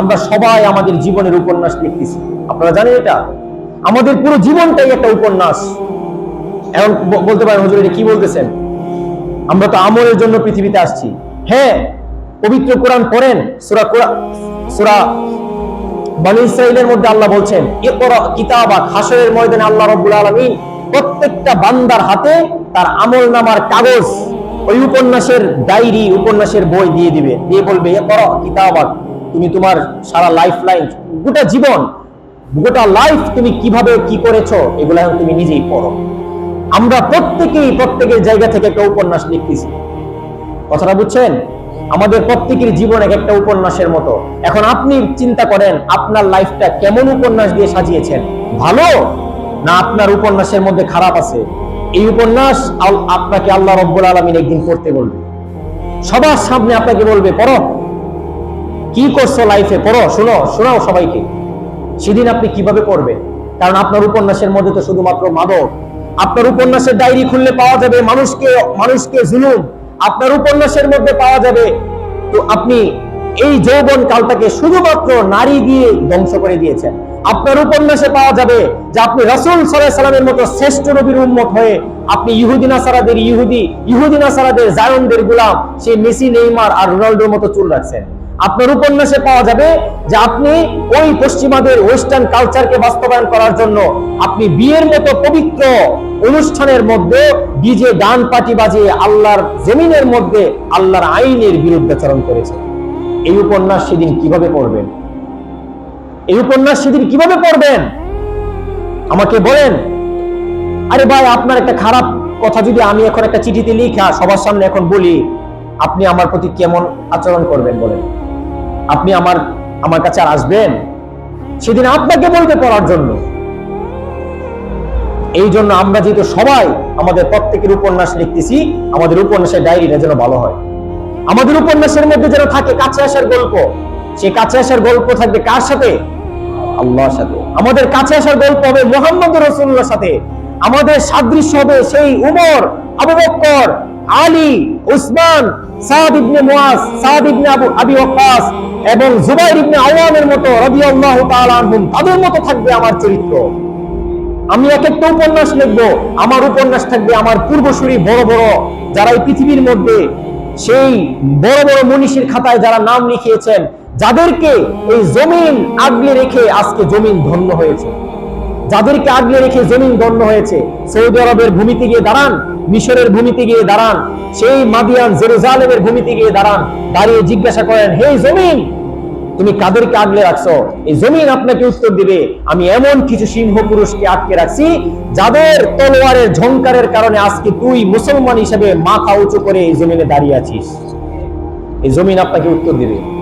আমরা সবাই আমাদের জীবনের উপন্যাস লিখতেছি। আপনারা জানেন এটা? আমাদের পুরো জীবনটাই একটা উপন্যাস। এখন বলতে পারেন, হুজুর কি বলতেছেন? আমরা তো আমলের জন্য পৃথিবীতে আসছি। হ্যাঁ পবিত্র কোরআন পড়েন, সূরা কোরআন, সূরা বনি ইসরাইলের মধ্যে আল্লাহ বলছেন, ইকরা কিতাবা হাসরের ময়দানে আল্লাহ রাব্বুল আলামিন প্রত্যেকটা বান্দার হাতে তার আমল নামার কাগজ, ওই উপন্যাসের ডায়েরি, উপন্যাসের বই দিয়ে দিবে। দিয়ে বলবে, ইকরা কিতাবা তুমি তোমার সারা লাইফ লাইন গোটা জীবন, গোটা লাইফ তুমি কীভাবে কি করেছ, এগুলো এখন তুমি নিজেই পড়ো। আমরা প্রত্যেকেই প্রত্যেকের জায়গা থেকে একটা উপন্যাস লিখতেছি। কথাটা বুঝছেন? আমাদের প্রত্যেকের জীবন এক একটা উপন্যাসের মতো। এখন আপনি চিন্তা করেন, আপনার লাইফটা কেমন উপন্যাস দিয়ে সাজিয়েছেন? ভালো? না আপনার উপন্যাসের মধ্যে খারাপ আছে? এই উপন্যাস আপনাকে আল্লাহ রব্বুল আলমিন একদিন পড়তে বলবে। সবার সামনে আপনাকে বলবে, পড়ো। কি করছ লাইফে পড়ো, শোনো, শোনাও সবাইকে। সেদিন আপনি কীভাবে করবেন কারণ আপনার উপন্যাসের মধ্যে তো শুধুমাত্র মাদক। আপনার উপন্যাসের ডায়েরি খুললে পাওয়া যাবে মানুষকে মানুষকে জুলুম। আপনার উপন্যাসের মধ্যে পাওয়া যাবে তো আপনি এই যৌবন কালটাকে শুধুমাত্র নারী দিয়ে ধ্বংস করে দিয়েছেন। আপনার উপন্যাসে পাওয়া যাবে যে আপনি রাসূল সাল্লাল্লাহু সাল্লামের মতো শ্রেষ্ঠ নবীর উম্মত হয়ে আপনি ইহুদি, নাসারাদের ইহুদি ইহুদি, নাসারাদের জায়নদের গুলাম, সেই মেসি, নেইমার আর রোনাল্ডোর মতো চুল রাখছেন। আপনার উপন্যাসে পাওয়া যাবে যে আপনি ওই পশ্চিমাদের ওয়েস্টার্ন কালচারকে বাস্তবায়ন করার জন্য আপনি বিয়ের মতো পবিত্র অনুষ্ঠানের মধ্যে ডিজে গান পাটি বাজিয়ে আল্লাহর জমিনের মধ্যে আল্লাহর আইনের বিরুদ্ধাচরণ করেছে এই উপন্যাস সেদিন কীভাবে পড়বেন? এই উপন্যাস সেদিন কীভাবে পড়বেন? আমাকে বলেন। আরে ভাই, আপনার একটা খারাপ কথা যদি আমি এখন একটা চিঠিতে লিখা, সবার সামনে এখন বলি, আপনি আমার প্রতি কেমন আচরণ করবেন বলেন। আপনি আমার আমার কাছে আর আসবেন? সেদিন আপনাকে বলতে পড়ার জন্য। এই জন্য আমরা যেহেতু সবাই আমাদের প্রত্যেকের উপন্যাস লিখতেছি, আমাদের উপন্যাসের ডায়েরিটা যেন ভালো হয়। আমাদের উপন্যাসের মধ্যে যেন থাকে কাছে আসার গল্প। সে কাছে আসার গল্প থাকবে কার সাথে? আল্লাহর সাথে। আমাদের কাছে আসার গল্প হবে মোহাম্মদ রসুল্লাহর সাথে। আমাদের সাদৃশ্য হবে সেই উমর, আবু বক্কর, আলী, উসমান, সাদ ইবনে মুয়াজ সাদ ইবনে আবু আবি ওয়াক্কাস এবং জুবাইর ইবনে আওয়ামের মতো রাদিয়াল্লাহু তাআলা আনহুম, তাদের মতো থাকবে আমার চরিত্র। আমি এক একটা উপন্যাস লিখব, আমার উপন্যাস থাকবে আমার পূর্বসূরি বড় বড়, যারা এই পৃথিবীর মধ্যে সেই বড় বড় মনীষীর খাতায় যারা নাম লিখিয়েছেন, যাদেরকে এই জমিন আগলে রেখে আজকে জমিন ধন্য হয়েছে। যাদেরকে আগলে রেখে জমিন ধন্য হয়েছে, সৌদি আরবের ভূমিতে গিয়ে দাঁড়ান মিশরের ভূমিতে গিয়ে দাঁড়ান। সেই মাদিয়ান জেরুজালেমের ভূমিতে গিয়ে দাঁড়ান। দাঁড়িয়ে জিজ্ঞাসা করেন, হে জমিন, তুমি কাদেরকে আগলে রাখছো? এই জমিন আপনাকে উত্তর দিবে, আমি এমন কিছু সিংহ পুরুষকে আটকে রাখছি, যাদের তলোয়ারের ঝংকারের কারণে আজকে তুই মুসলমান হিসেবে মাথা উঁচু করে এই জমিনে দাঁড়িয়ে আছিস। এই জমিন আপনাকে উত্তর দিবে।